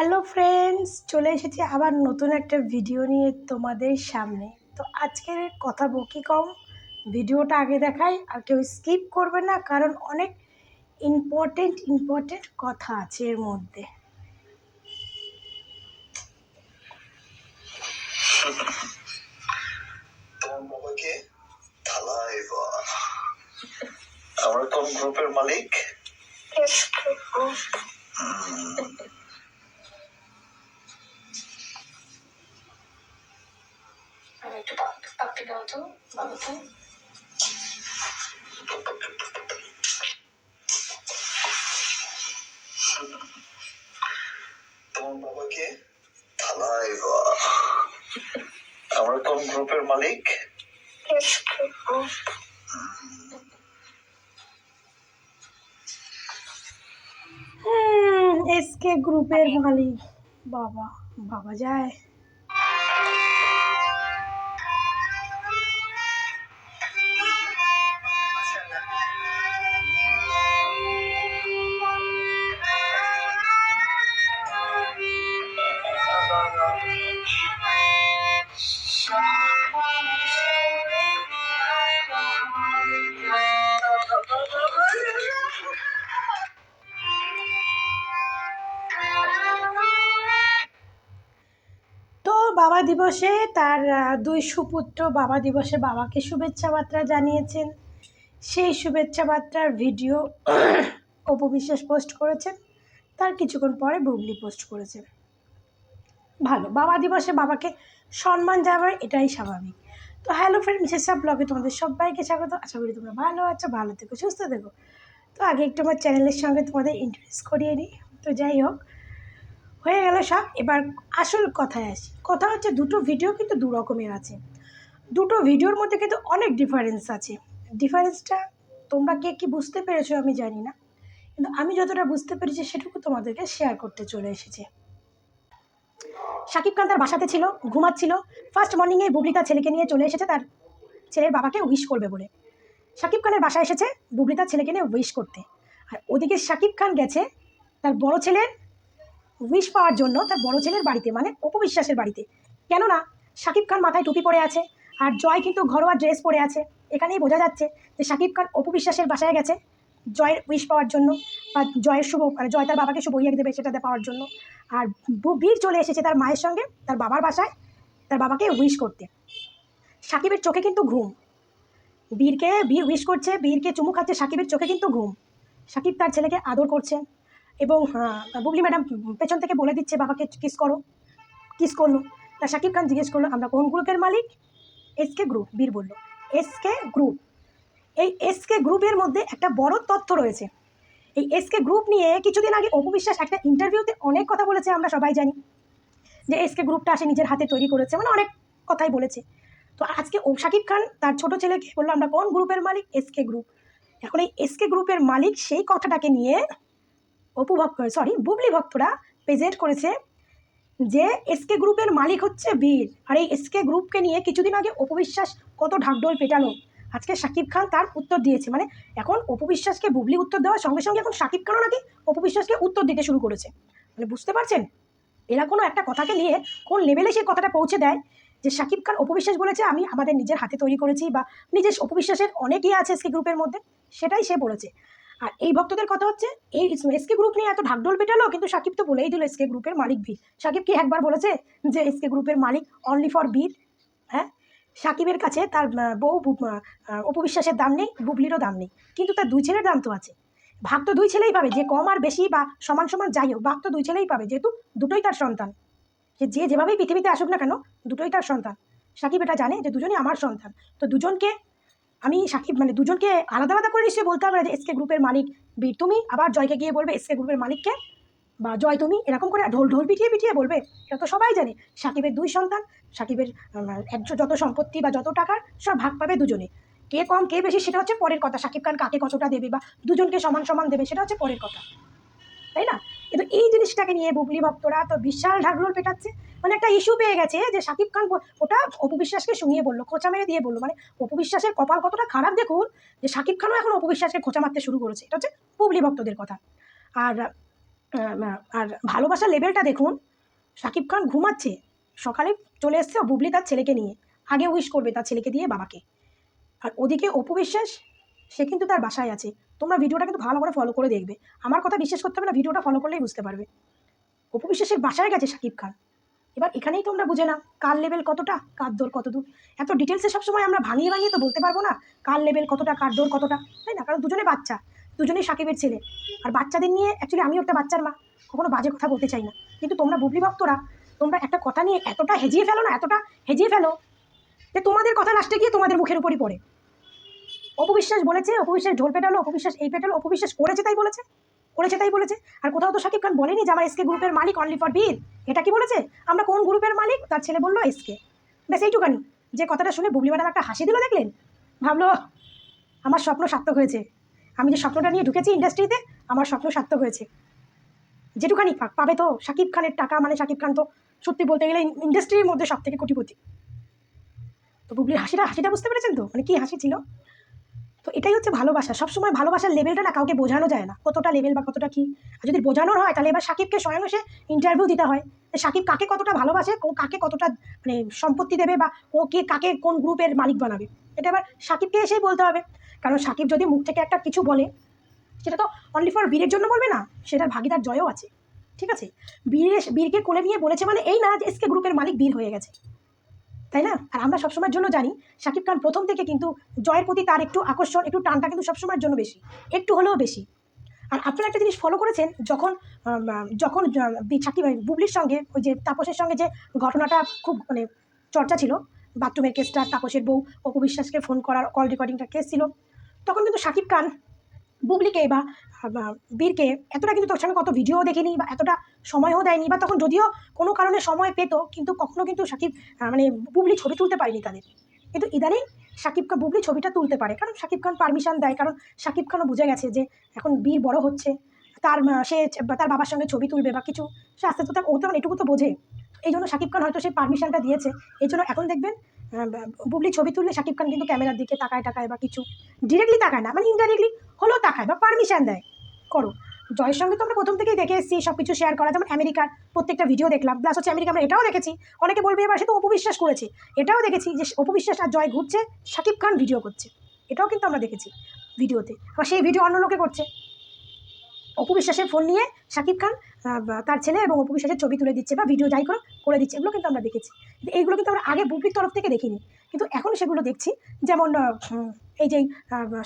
Hello friends চলে এসেছি আবার নতুন একটা ভিডিও নিয়ে তোমাদের সামনে। তো আজকের কথা বকি কম। ভিডিওটা আগে দেখাই আর কেউ স্কিপ করবে না কারণ অনেক ইম্পর্টেন্ট ইম্পর্টেন্ট কথা আছে এর মধ্যে। আমরা কোন গ্রুপের মালিক আর একটু পাক দাও তো? বাবাকে তোমার বাবাকে থালায় আমরা কোন গ্রুপের মালিক? এসকে গ্রুপের মালিক। বাবা বাবা যায়। বাবা দিবসে তার দুই সুপুত্র বাবা দিবসে বাবাকে শুভেচ্ছা বার্তা জানিয়েছেন। সেই শুভেচ্ছা বার্তার ভিডিও অপু বিশ্বাস পোস্ট করেছেন। তার কিছুক্ষণ পরে বুবলি পোস্ট করেছেন। ভালো, বাবা দিবসে বাবাকে সম্মান জানাবে এটাই স্বাভাবিক। তো হ্যালো ফ্রেন্ড মিসেস ব্লগে তোমাদের সবাইকে স্বাগত। আশা করি তোমরা ভালো আছো, ভালো থেকো, সুস্থ থেকো। তো আগে একটু আমার চ্যানেলের সঙ্গে তোমাদের ইন্টারেস্ট করিয়ে নিই। তো যাই হোক হয়ে গেল সব। এবার আসল কথায় আসি। কথা হচ্ছে দুটো ভিডিও কিন্তু দু রকমের আছে। দুটো ভিডিওর মধ্যে কিন্তু অনেক ডিফারেন্স আছে। ডিফারেন্সটা তোমরা কে কি বুঝতে পেরেছ আমি জানি না। কিন্তু আমি যতটা বুঝতে পেরেছি সেটুকু তোমাদেরকে শেয়ার করতে চলে এসেছে। সাকিব খান তার বাসাতে ছিল, ঘুমাচ্ছিল। ফার্স্ট মর্নিংয়ে বুবলি তার ছেলেকে নিয়ে চলে এসেছে। তার ছেলের বাবাকে উইশ করবে বলে। সাকিব খানের বাসায় এসেছে বুবলি তার ছেলেকে নিয়ে উইশ করতে। আর ওদিকে সাকিব খান গেছে তার বড় ছেলের উইশ পাওয়ার জন্য তার বড় ছেলের বাড়িতে মানে অপবিশ্বাসের বাড়িতে। কেননা শাকিব খান মাথায় টুপি পরে আছে আর জয় কিন্তু ঘরোয়া ড্রেস পরে আছে। এখানেই বোঝা যাচ্ছে যে শাকিব খান অপবিশ্বাসের বাসায় গেছে জয়ের উইশ পাওয়ার জন্য বা জয়ের শুভ মানে জয় তার বাবাকে শুভ ইয়ে দেবে সেটাতে পাওয়ার জন্য। আর বীর চলে এসেছে তার মায়ের সঙ্গে, তার বাবার বাসায়, তার বাবাকে উইশ করতে। সাকিবের চোখে কিন্তু ঘুম। বীরকে, বীর উইশ করছে, বীরকে চুমু খাচ্ছে, সাকিবের চোখে কিন্তু ঘুম। সাকিব তার ছেলেকে আদর করছে। এবং আহ, বুবলি ম্যাডাম পেছন থেকে বলে দিচ্ছে বাবাকে কিস করো। কিস করল। তা শাকিব খান জিজ্ঞেস করল আমরা কোন গ্রুপের মালিক? এসকে গ্রুপ বীর বলল। এসকে গ্রুপ এই এসকে গ্রুপের মধ্যে একটা বড় তথ্য রয়েছে। এই এসকে গ্রুপ নিয়ে কিছুদিন আগে অপু বিশ্বাস একটা ইন্টারভিউতে অনেক কথা বলেছে আমরা সবাই জানি। যে এসকে গ্রুপটা সে নিজের হাতে তৈরি করেছে মানে অনেক কথাই বলেছে। তো আজকে ও শাকিব খান তার ছোট ছেলেকে বলল আমরা কোন গ্রুপের মালিক? এসকে গ্রুপ এখন এই এসকে গ্রুপের মালিক সেই কথাটাকে নিয়ে অপু ভক্ত সরি বুবলি ভক্তরা প্রেজেন্ট করেছে যে এসকে গ্রুপের মালিক হচ্ছে বীর। আর এই এসকে গ্রুপকে নিয়ে কিছুদিন আগে অপবিশ্বাস কত ঢাকঢোল পেটালো। আজকে শাকিব খান তার উত্তর দিয়েছে। মানে এখন অপবিশ্বাসকে বুবলি উত্তর দেওয়ার সঙ্গে সঙ্গে এখন শাকিব খানও নাকি অপবিশ্বাসকে উত্তর দিতে শুরু করেছে। মানে বুঝতে পারছেন? এরা কোনো একটা কথাকে নিয়ে কোন লেভেলে সেই কথাটা পৌঁছে দেয় যে শাকিব খান অপবিশ্বাস বলেছে, আমি আমাদের নিজের হাতে তৈরি করেছি বা নিজের অপবিশ্বাসের অনেকই আছে এসকে গ্রুপের মধ্যে। সেটাই সে বলেছে। আর এই ভক্তদের কথা হচ্ছে, এই এসকে গ্রুপ নিয়ে এত ঢাকঢোল পেটালো, কিন্তু সাকিব তো বলেই দিল এসকে গ্রুপের মালিক বীর সাকিব কি একবার বলেছে যে এসকে গ্রুপের মালিক অনলি ফর বীর হ্যাঁ? সাকিবের কাছে তার বউ উপবিশ্বাসের দাম নেই, বুবলিরও দাম নেই। কিন্তু তার দুই ছেলের দাম তো আছে। ভাগ তো দুই ছেলেই পাবে, যে কম আর বেশি বা সমান সমান যাই হোক, ভাগ তো দুই ছেলেই পাবে, যেহেতু দুটোই তার সন্তান। সে যে যেভাবেই পৃথিবীতে আসুক না কেন, দুটোই তার সন্তান। সাকিব এটা জানে যে দুজনই আমার সন্তান। তো দুজনকে আমি সাকিব মানে দুজনকে আলাদা আলাদা করে নিশ্চয়ই বলতে হবে না যে এসকে গ্রুপের মালিক বীর তুমি, আবার জয়কে গিয়ে বলবে এসকে গ্রুপের মালিককে, বা জয় তুমি, এরকম করে ঢোল ঢোল পিটিয়ে পিটিয়ে বলবে। এটা তো সবাই জানে। সাকিবের দুই সন্তান, সাকিবের যত সম্পত্তি বা যত টাকার সব ভাগ পাবে দুজনে। কে কম, কে বেশি, সেটা হচ্ছে পরের কথা। সাকিব খান কাকে কতটা দেবে বা দুজনকে সমান সমান দেবে, সেটা হচ্ছে পরের কথা। তাই না? কিন্তু এই জিনিসটাকে নিয়ে বুবলি ভক্তরা তো বিশাল ঢাকঢোল পেটাচ্ছে। মানে একটা ইস্যু পেয়ে গেছে যে শাকিব খান ওটা অপবিশ্বাসকে শুনিয়ে বলল, খোঁচা মেরে দিয়ে বলল। মানে অপবিশ্বাসের কপাল কতটা খারাপ দেখুন, যে শাকিব খানও এখন অপবিশ্বাসকে খোঁচা মারতে শুরু করেছে। এটা হচ্ছে বুবলি ভক্তদের কথা। আর আর ভালোবাসার লেভেলটা দেখুন শাকিব খান ঘুমাচ্ছে, সকালে চলে এসছে বুবলি তার ছেলেকে নিয়ে। আগে উইশ করবে তার ছেলেকে দিয়ে বাবাকে। আর ওদিকে অপু বিশ্বাস সে কিন্তু তার বাসায় আছে। তোমরা ভিডিওটা কিন্তু ভালো করে ফলো করে দেখবে। আমার কথা বিশ্বাস করতে হবে না, ভিডিওটা ফলো করলেই বুঝতে পারবে। অপু বিশ্বাসের বাসায় গেছে শাকিব খান। এবার এখানেই তোমরা বুঝে না কার লেভেল কতটা, কার দৌড় কত দূর এত ডিটেলসে সবসময় আমরা ভাঙিয়ে ভাঙিয়ে তো বলতে পারব না, কার লেভেল কতটা, কার দৌড় কতটা, তাই না? কারণ দুজনে বাচ্চা, দুজনেই সাকিবের ছেলে। আর বাচ্চাদের নিয়ে অ্যাকচুয়ালি আমিও একটা বাচ্চার মা, কখনো বাজে কথা বলতে চাই না। কিন্তু তোমরা বুবলি ভক্তরা, তোমরা একটা কথা নিয়ে এতটা হেজিয়ে ফেলো না, এতটা হেজিয়ে ফেলো যে তোমাদের কথা লাস্টে গিয়ে তোমাদের মুখের উপরই পড়ে। অপবিশ্বাস বলেছে, অপবিশ্বাস ঢোল পেটালো, অপবিশ্বাস এই পেটালো, অপবিশ্বাস করেছে তাই বলেছে, করেছে তাই বলেছে। আর কোথাও তো শাকিব খান বলেনি যে আমার এসকে গ্রুপের মালিক অনলি ফর বীর এটা কি বলেছে? আমরা কোন গ্রুপের মালিক? তার ছেলে বলল এসকে ব্যাস এইটুকানি। যে কথাটা শুনে বুবলি ম্যাডাম একটা হাসি দিল দেখলেন। ভাবলো, আমার স্বপ্ন সার্থক হয়েছে। আমি যে স্বপ্নটা নিয়ে ঢুকেছি ইন্ডাস্ট্রিতে, আমার স্বপ্ন সার্থক হয়েছে। যেটুকানি পাক পাবে তো শাকিব খানের টাকা মানে শাকিব খান তো সত্যি বলতে গেলে ইন্ডাস্ট্রির মধ্যে সব থেকে কোটিপতি। তো বুবলির হাসিটা হাসিটা বুঝতে পেরেছেন তো? মানে কি হাসি ছিল? তো এটাই হচ্ছে ভালোবাসা। সবসময় ভালোবাসার লেভেলটা না কাউকে বোঝানো যায় না। কতটা লেভেল বা কতটা কি। আর যদি বোঝানোর হয়, তাহলে এবার সাকিবকে স্বয়ং এসে ইন্টারভিউ দিতে হয়। সাকিব কাকে কতটা ভালোবাসে, ও কাকে কতটা মানে সম্পত্তি দেবে বা ও কে, কাকে কোন গ্রুপের মালিক বানাবে। এটা এবার সাকিবকে এসেই বলতে হবে। কারণ সাকিব যদি মুখ থেকে একটা কিছু বলে, সেটা তো অনলি ফর বীরের জন্য বলবে না, সেটার ভাগিদার জয়ও আছে। ঠিক আছে? বীর বীরকে কোলে নিয়ে বলেছে মানে এই না যে এসকে গ্রুপের মালিক বীর হয়ে গেছে। তাই না? আর আমরা সবসময়ের জন্য জানি শাকিব খান প্রথম থেকে কিন্তু জয়ের প্রতি তার একটু আকর্ষণ, একটু টানটা কিন্তু সবসময়ের জন্য বেশি, একটু হলেও বেশি। আর আপনারা একটা জিনিস ফলো করেছেন, যখন যখন সাকিব বুবলির সঙ্গে, ওই যে তাপসের সঙ্গে যে ঘটনাটা খুব মানে চর্চা ছিল, বাথরুমের কেসটা, তাপসের বউ অপু বিশ্বাসকে ফোন করার কল রেকর্ডিংটা কেস ছিল, তখন কিন্তু শাকিব খান বুবলিকে বা বীরকে এতটা কিন্তু তোর সঙ্গে কত ভিডিও দেখেনি বা এতটা সময়ও দেয়নি বা তখন যদিও কোনো কারণে সময় পেতো, কিন্তু কখনো কিন্তু সাকিব মানে বুবলি ছবি তুলতে পারেনি তাদের। কিন্তু ইদানিং সাকিব খান, বুবলি ছবিটা তুলতে পারে, কারণ সাকিব খান পারমিশন দেয়, কারণ সাকিব খানও বুঝে গেছে যে এখন বীর বড় হচ্ছে, তার সে তার বাবার সঙ্গে ছবি তুলবে বা কিছু, সে আস্তে আস্তে, ও তখন এটুকু তো বোঝে। এই জন্য সাকিব খান হয়তো সেই পারমিশনটা দিয়েছে, এই জন্য এখন দেখবেন বুবলি ছবি তুললে সাকিব খান কিন্তু ক্যামেরার দিকে তাকায় টাকায় বা কিছু ডিরেক্টলি তাকায় না মানে ইনডাইরেক্টলি হলেও তাকায় বা পারমিশন দেয়। করো। জয়ের সঙ্গে তো আমরা প্রথম থেকেই দেখে এসেছি সব কিছু শেয়ার করা। যেমন আমেরিকার প্রত্যেকটা ভিডিও দেখলাম প্লাস হচ্ছে আমেরিকা আমরা এটাও দেখেছি। অনেকে বলবে এবার সে তো অপবিশ্বাস করেছে। এটাও দেখেছি যে অপবিশ্বাস আর জয় ঘুরছে শাকিব খান ভিডিও করছে। এটাও কিন্তু আমরা দেখেছি ভিডিওতে আবার সেই ভিডিও অন্য লোকে করছে। অপু বিশ্বাসের ফোন নিয়ে শাকিব খান তার ছেলে এবং অপু বিশ্বাসের ছবি তুলে দিচ্ছে বা ভিডিও যাই করে করে দিচ্ছে। এগুলো কিন্তু আমরা দেখেছি। কিন্তু এইগুলো কিন্তু আমরা আগে বুবলির তরফ থেকে দেখিনি। কিন্তু এখন সেগুলো দেখছি। যেমন এই যে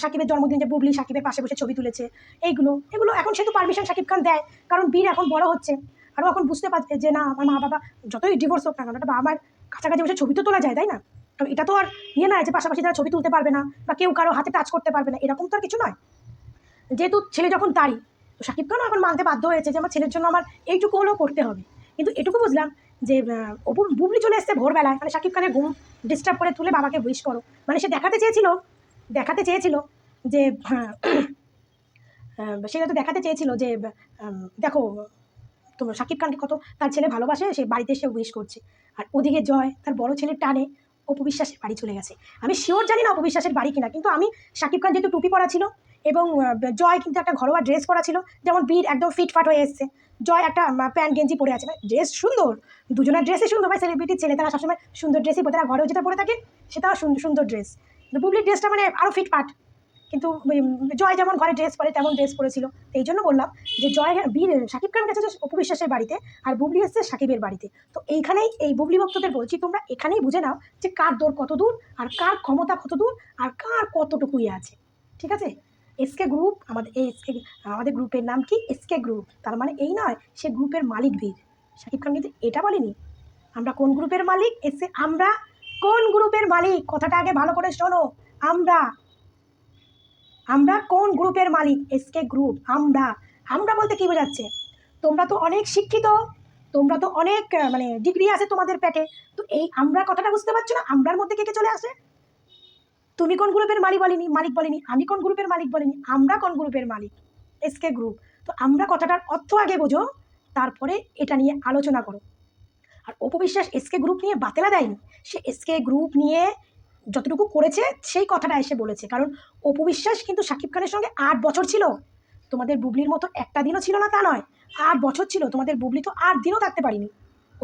সাকিবের জন্মদিন, যে বুবলি সাকিবের পাশে বসে ছবি তুলেছে, এইগুলো, এগুলো এখন সেহেতু পারমিশন সাকিব খান দেয়। কারণ বীর এখন বড় হচ্ছে। আরও এখন বুঝতে পারছে যে না, আমার মা বাবা যতই ডিভোর্স হোক না কেন বাবা মায়ের কাছাকাছি বসে ছবি তো তোলা যায়, তাই না? কারণ এটা তো আর ইয়ে নয় যে পাশাপাশি তারা ছবি তুলতে পারবে না বা কেউ কারও হাতে টাচ করতে পারবে না, এরকম তো আর কিছু নয়। যেহেতু ছেলে যখন তারই তো সাকিব খানও এখন মানতে বাধ্য হয়েছে যে আমার ছেলের জন্য আমার এইটুকু হলেও করতে হবে। কিন্তু এটুকু বুঝলাম যে অপু বুবলি চলে এসছে ভোরবেলায় মানে সাকিব খানের ঘুম ডিস্টার্ব করে তুলে বাবাকে উইশ করো। মানে সে দেখাতে চেয়েছিল দেখাতে চেয়েছিল যে আহ, সে হয়তো দেখাতে চেয়েছিল যে দেখো তোমার সাকিব খানকে কত তার ছেলে ভালোবাসে সে বাড়িতে এসে উইশ করছে। আর ওদিকে জয় তার বড় ছেলের টানে অপবিশ্বাসের বাড়ি চলে গেছে। আমি শিওর জানি না অপবিশ্বাসের বাড়ি কিনা কিন্তু আমি সাকিব খান যেহেতু টুপি পরা ছিল এবং জয় কিন্তু একটা ঘরোয়া ড্রেস পরা ছিল, যেমন বীর একদম ফিটফাট হয়ে এসছে। জয় একটা প্যান্ট গেঞ্জি পরে আছে। ড্রেস সুন্দর। দুজনের ড্রেসই সুন্দর। ভাই সেলিব্রিটির ছেলে, তারা সবসময় সুন্দর ড্রেসই পরে, তারা ঘরেও যেটা পরে থাকে, সেটাও সুন্দর সুন্দর ড্রেস বুবলির ড্রেসটা মানে আরও ফিটফাট কিন্তু জয় যেমন ঘরে ড্রেস পরে, তেমন ড্রেস পরেছিল। এই জন্য বললাম যে, জয় বীর সাকিব খান গেছে যে অপবিশ্বাসের বাড়িতে আর বুবলি এসছে সাকিবের বাড়িতে। তো এইখানেই এই বুবলি ভক্তদের বলছি, তোমরা এখানেই বুঝে নাও যে কার দৌড় কত দূর আর কার ক্ষমতা কত দূর আর কার কতটুকুই আছে। ঠিক আছে? এসকে গ্রুপ আমাদের এই এসকে আমাদের গ্রুপের নাম কি? এসকে গ্রুপ তার মানে এই নয়, সে গ্রুপের মালিক বীর। সাকিব খান কিন্তু এটা বলেনি। আমরা কোন গ্রুপের মালিক? এসে আমরা কোন গ্রুপের মালিক? কথাটা আগে ভালো করে শোনো। আমরা আমরা কোন গ্রুপের মালিক? এসকে গ্রুপ আমরা। আমরা বলতে কি বোঝাচ্ছে? তোমরা তো অনেক শিক্ষিত, তোমরা তো অনেক মানে ডিগ্রি আছে তোমাদের পেটে। তো এই আমরা কথাটা বুঝতে পারছ না? আমরার মধ্যে কে কে চলে আসে? তুমি কোন গ্রুপের মালিক বলিনি? মালিক বলিনি। আমি কোন গ্রুপের মালিক বলিনি? আমরা কোন গ্রুপের মালিক? এসকে গ্রুপ তো আমরা কথাটার অর্থ আগে বোঝো, তারপরে এটা নিয়ে আলোচনা করো। আর অপবিশ্বাস এসকে গ্রুপ নিয়ে বাতেলা দেয়নি। সে এসকে গ্রুপ নিয়ে যতটুকু করেছে, সেই কথাটা এসে বলেছে। কারণ অপবিশ্বাস কিন্তু শাকিব খানের সঙ্গে আট বছর ছিল। তোমাদের বুবলির মতো একটা দিনও ছিল না তা নয়। আট বছর ছিল। তোমাদের বুবলি তো আট দিনও থাকতে পারিনি।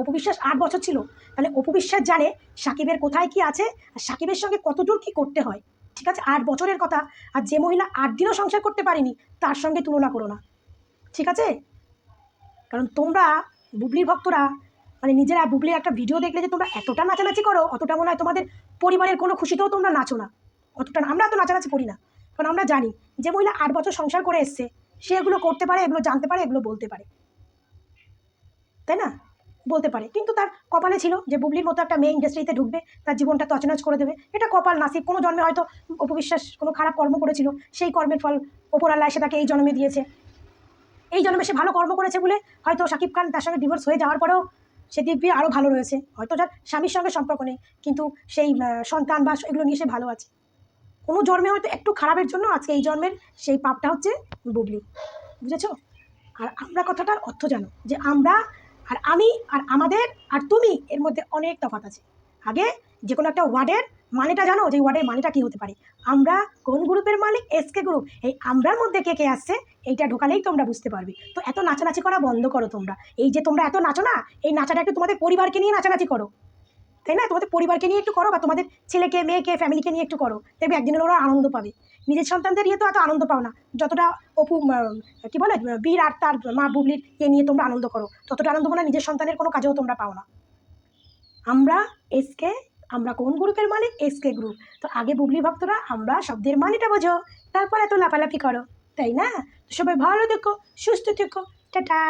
অপবিশ্বাস আট বছর ছিল। তাহলে অপবিশ্বাস জানে সাকিবের কোথায় কি আছে আর সাকিবের সঙ্গে কতদূর কি করতে হয়। ঠিক আছে? আট বছরের কথা। আর যে মহিলা আট দিনও সংসার করতে পারেনি, তার সঙ্গে তুলনা করো না। ঠিক আছে? কারণ তোমরা বুবলির ভক্তরা মানে নিজেরা বুবলির একটা ভিডিও দেখলে যে তোমরা এতটা নাচানাচি করো, অতটা মনে হয় তোমাদের পরিবারের কোনো খুশিতেও তোমরা নাচো না। অতটা। আমরা তো নাচানাচি করি না। কারণ আমরা জানি, যে মহিলা আট বছর সংসার করে এসছে, সে এগুলো করতে পারে, এগুলো জানতে পারে, এগুলো বলতে পারে। তাই না? বলতে পারে। কিন্তু তার কপালে ছিল যে বুবলির মতো একটা মেয়ে ইন্ডাস্ট্রিতে ঢুকবে, তার জীবনটা তছনছ করে দেবে। এটা কপাল নাসিব। কোনো জন্মে হয়তো অপবিশ্বাস, কোনো খারাপ কর্ম করেছিল। সেই কর্মের ফল ওপর আল্লাহ এসে তাকে এই জন্মে দিয়েছে। এই জন্মে সে ভালো কর্ম করেছে বলে হয়তো শাকিব খান তার সঙ্গে ডিভোর্স হয়ে যাওয়ার পরেও সে দিব্যি আরও ভালো রয়েছে। হয়তো তার স্বামীর সঙ্গে সম্পর্ক নেই, কিন্তু সেই সন্তান বা এগুলো নিয়ে সে ভালো আছে। কোনো জন্মে হয়তো একটু খারাপের জন্য আজকে এই জন্মের সেই পাপটা হচ্ছে বুবলি। বুঝেছ? আর আমরা কথাটার অর্থ জানো যে আমরা আর আমি আর আমাদের আর তুমি এর মধ্যে অনেক তফাত আছে। আগে যে কোনো একটা ওয়ার্ডের মানেটা জানো যে ওয়ার্ডের মানেটা কী হতে পারে? আমরা কোন গ্রুপের মালিক? এসকে গ্রুপ এই আমরার মধ্যে কে কে আসছে? এইটা ঢোকালেই তোমরা বুঝতে পারবে। তো এত নাচানাচি করা বন্ধ করো তোমরা। এই যে তোমরা এত নাচো না, এই নাচাটা একটু তোমাদের পরিবারকে নিয়ে নাচানাচি করো। তাই না? তোমাদের পরিবারকে নিয়ে একটু করো বা তোমাদের ছেলেকে, মেয়েকে ফ্যামিলিকে নিয়ে একটু করো। দেখবে একদিনের ওরা আনন্দ পাবে। নিজের সন্তানদের নিয়ে তো এত আনন্দ পাও না। যতটা অপু কি বলে? বীর আর তার মা বুবলির এ নিয়ে তোমরা আনন্দ করো। ততটা আনন্দ হয় নিজের সন্তানের কোনো কাজেও তোমরা পাও না। আমরা এসকে আমরা কোন গ্রুপের মালিক? এসকে গ্রুপ তো আগে বুবলি ভক্তরা, আমরা শব্দের মানেটা বোঝো। তারপর এত লাফালাফি করো। তাই না? সবাই ভালো থেকো, সুস্থ থেকো। টাটা!